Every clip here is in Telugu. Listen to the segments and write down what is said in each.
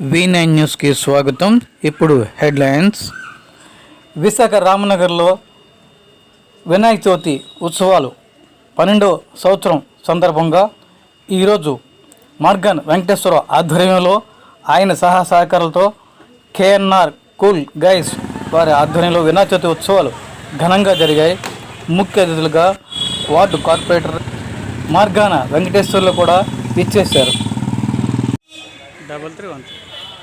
వి నైన్ న్యూస్కి స్వాగతం. ఇప్పుడు హెడ్లైన్స్. విశాఖ రామనగర్లో వినాయక చవితి ఉత్సవాలు పన్నెండో సంవత్సరం సందర్భంగా ఈరోజు మార్గన్ వెంకటేశ్వర ఆధ్వర్యంలో ఆయన సహా సహకారులతో కేఎన్ఆర్ కూల్ గైస్ వారి ఆధ్వర్యంలో వినాయక చవితి ఉత్సవాలు ఘనంగా జరిగాయి. ముఖ్య అతిథులుగా వార్డు కార్పొరేటర్ మార్గాన వెంకటేశ్వర్లు కూడా ఇచ్చేశారు double three one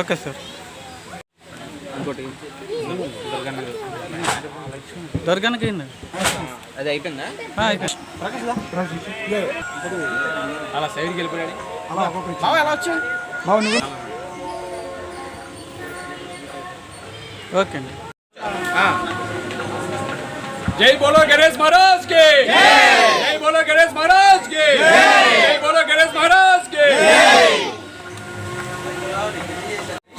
okay sir. ఇంకోటి. దర్గానికి అయింది అది అయిపోయిందా? అయిపోయింది. అలా సైడ్కి వెళ్ళిపోయాడు. ఎలా ఓకే అండి. జై బోలో గణేష్ మహారాజ్కి జై బోలో గణేష్ మహారాజ్కి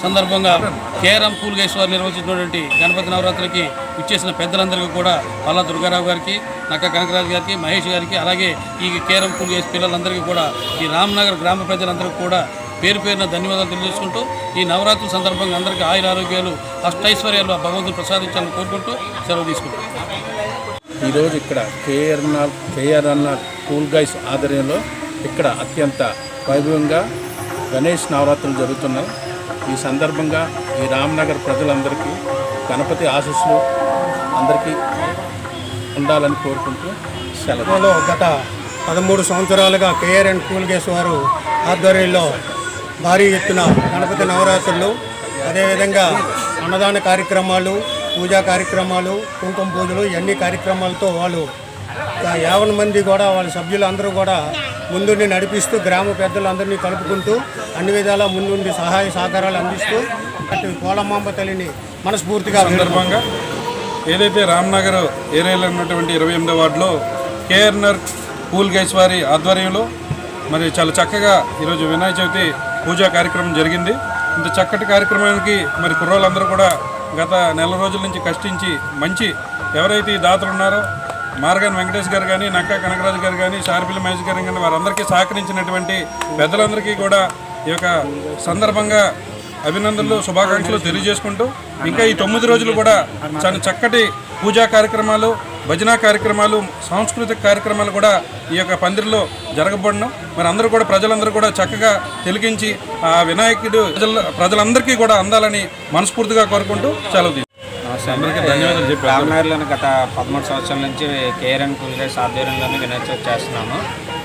సందర్భంగా కేఆర్ఎం పూల్గేశ్వర్ నిర్వహించినటువంటి గణపతి నవరాత్రికి ఇచ్చేసిన పెద్దలందరికీ కూడా పల్లా దుర్గారావు గారికి నక్క కనకరాజు గారికి మహేష్ గారికి అలాగే ఈ కేఆర్ఎం పూల్గేస్ పిల్లలందరికీ కూడా ఈ రామ్నగర్ గ్రామ ప్రజలందరికీ కూడా పేరు పేరున ధన్యవాదాలు తెలియజేసుకుంటూ ఈ నవరాత్రుల సందర్భంగా అందరికీ ఆయుర ఆరోగ్యాలు అష్టైశ్వర్యాలు ఆ భగవంతుడు ప్రసాదించాలని కోరుకుంటూ సెలవు తీసుకుంటాం ఈరోజు ఇక్కడ కేఆర్ఎన్ఆర్ కేఆర్ఎన్ఆర్ కూల్ గైస్ ఆధ్వర్యంలో ఇక్కడ అత్యంత వైభవంగా గణేష్ నవరాత్రులు జరుగుతున్నాయి. ఈ సందర్భంగా ఈ రామ్నగర్ ప్రజలందరికీ గణపతి ఆశీస్సులు అందరికీ ఉండాలని కోరుకుంటూ సెలవులో గత పదమూడు సంవత్సరాలుగా కేఆర్ అండ్ కూల్గేస్ వారు ఆధ్వర్యంలో భారీ ఎత్తున గణపతి నవరాత్రులు అదేవిధంగా అన్నదాన కార్యక్రమాలు పూజా కార్యక్రమాలు కుంకుమ పూజలు ఇవన్నీ కార్యక్రమాలతో వాళ్ళు ఆ యావన మంది కూడా వాళ్ళ సభ్యులు అందరూ కూడా ముందుండి నడిపిస్తూ గ్రామ పెద్దలందరినీ కలుపుకుంటూ అన్ని విధాలా ముందుండి సహాయ సహకారాలు అందిస్తూ అటు కోలమాంబ తల్లిని మనస్ఫూర్తిగా సందర్భంగా ఏదైతే రామ్నగర్ ఏరియాలో ఉన్నటువంటి ఇరవై ఎనిమిదో వార్డులో కేఆర్నర్ పూల్ గైస్ వారి ఆధ్వర్యంలో మరి చాలా చక్కగా ఈరోజు వినాయక చవితి పూజా కార్యక్రమం జరిగింది. ఇంత చక్కటి కార్యక్రమానికి మరి కుర్రోళ్ళందరూ కూడా గత నెల రోజుల నుంచి కష్టించి మంచి ఎవరైతే ఈ దాతలు ఉన్నారో మార్గన్ వెంకటేష్ గారు కానీ నక్కా కనకరాజు గారు కానీ షార్పిల్ మహేష్ గారు కానీ వారందరికీ సహకరించినటువంటి పెద్దలందరికీ కూడా ఈ యొక్క సందర్భంగా అభినందనలు శుభాకాంక్షలు తెలియజేసుకుంటూ ఇంకా ఈ తొమ్మిది రోజులు కూడా చాలా చక్కటి పూజా కార్యక్రమాలు భజన కార్యక్రమాలు సాంస్కృతిక కార్యక్రమాలు కూడా ఈ యొక్క పందిరిలో జరగబడను. మరి అందరూ కూడా ప్రజలందరూ కూడా చక్కగా తిలకించి ఆ వినాయకుడు ప్రజలందరికీ కూడా అందాలని మనస్ఫూర్తిగా కోరుకుంటూ సెలవు తీసుకుంటాం. అందరికీ ధన్యవాదాలు చెప్పి రామనగర్లోని గత పదమూడు సంవత్సరాల నుంచి కేఆర్ అండ్ కూల్గైస్ ఆధ్వర్యంలోనే వినాయక చవితి చేస్తున్నాము.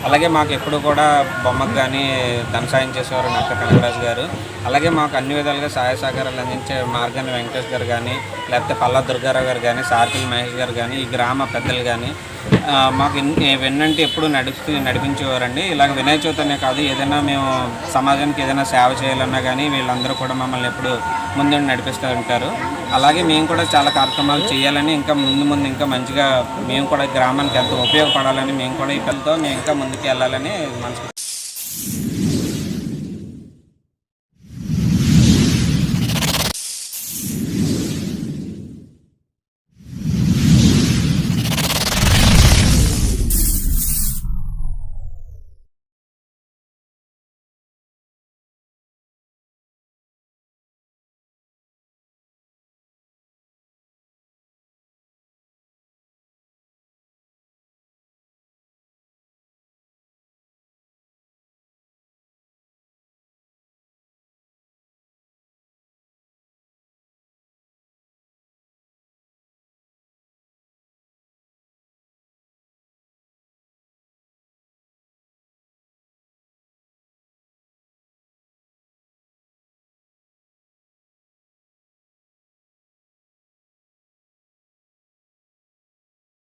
అలాగే మాకు ఎప్పుడు కూడా బొమ్మకు కానీ ధన సాయం చేసేవారు నక్క కనకరాజు గారు. అలాగే మాకు అన్ని విధాలుగా సహాయ సహకారాలు అందించే మార్గాన్ని వెంకటేష్ గారు కానీ లేకపోతే పల్లా దుర్గారావు గారు కానీ సార్కిల్ మహేష్ గారు కానీ ఈ గ్రామ పెద్దలు కానీ మాకు వెన్నంటే ఎప్పుడు నడిపి నడిపించేవారండి. ఇలాగ వినాయక చవితి కాదు ఏదైనా మేము సమాజానికి ఏదైనా సేవ చేయాలన్నా కానీ వీళ్ళందరూ కూడా మమ్మల్ని ఎప్పుడు ముందు నడిపిస్తూ ఉంటారు. అలాగే మేము కూడా చాలా కార్యక్రమాలు చేయాలని ఇంకా ముందు ముందు ఇంకా మంచిగా మేము కూడా గ్రామానికి ఎంతో ఉపయోగపడాలని మేము కూడా ఈ మేము ఇంకా ముందుకు వెళ్ళాలని మనసు